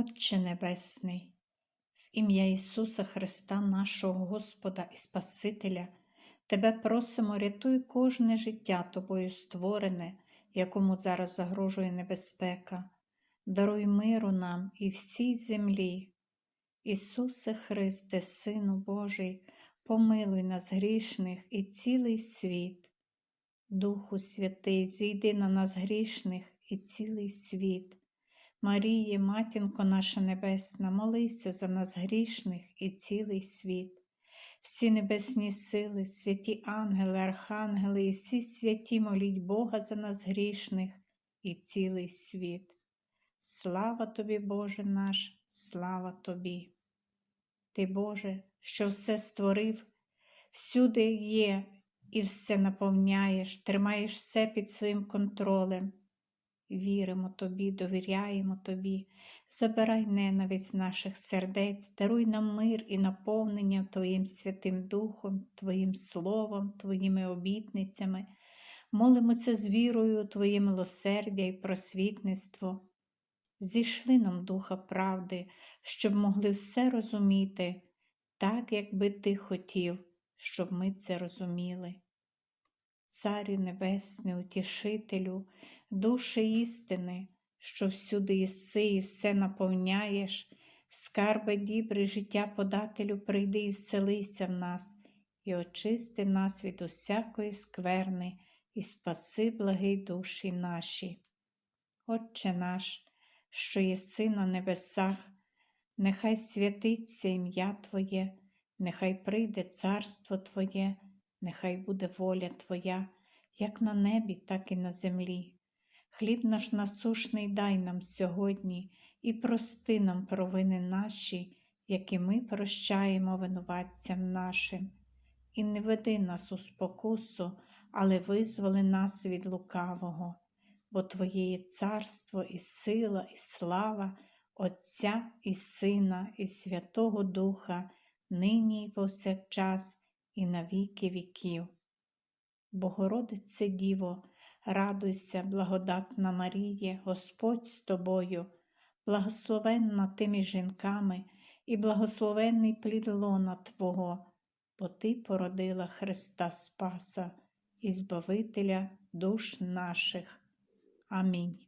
Отче Небесний, в ім'я Ісуса Христа, нашого Господа і Спасителя, Тебе просимо, рятуй кожне життя Тобою створене, якому зараз загрожує небезпека. Даруй миру нам і всій землі. Ісусе Христе, Сину Божий, помилуй нас грішних і цілий світ. Духу Святий, зійди на нас грішних і цілий світ. Маріє, матінко наша Небесна, молися за нас грішних і цілий світ. Всі небесні сили, святі ангели, архангели і всі святі моліть Бога за нас грішних і цілий світ. Слава тобі, Боже наш, слава тобі. Ти, Боже, що все створив, всюди є і все наповняєш, тримаєш все під своїм контролем. Віримо Тобі, довіряємо Тобі, забирай ненависть з наших сердець, даруй нам мир і наповнення Твоїм Святим Духом, Твоїм Словом, Твоїми обітницями. Молимося з вірою у Твоє милосердя і просвітництво. Зійшли нам Духа правди, щоб могли все розуміти, так, як би Ти хотів, щоб ми це розуміли. Царю Небесний, Утішителю, душі істини, що всюди єси і все наповняєш, скарби дібри життя подателю, прийди і вселися в нас, і очисти нас від усякої скверни, і спаси благий душі наші. Отче наш, що єси на небесах, нехай святиться ім'я Твоє, нехай прийде царство Твоє, нехай буде воля Твоя, як на небі, так і на землі. Хліб наш насушний дай нам сьогодні і прости нам провини наші, які ми прощаємо винуватцям нашим. І не веди нас у спокусу, але визволи нас від лукавого, бо Твоє є царство, і сила, і слава, Отця і Сина, і Святого Духа, нині і повсякчас, і на віки віків. Богородице Діво, радуйся, благодатна Маріє, Господь з тобою, благословенна тими жінками і благословенний плід лона Твого, бо Ти породила Христа Спаса і Збавителя душ наших. Амінь.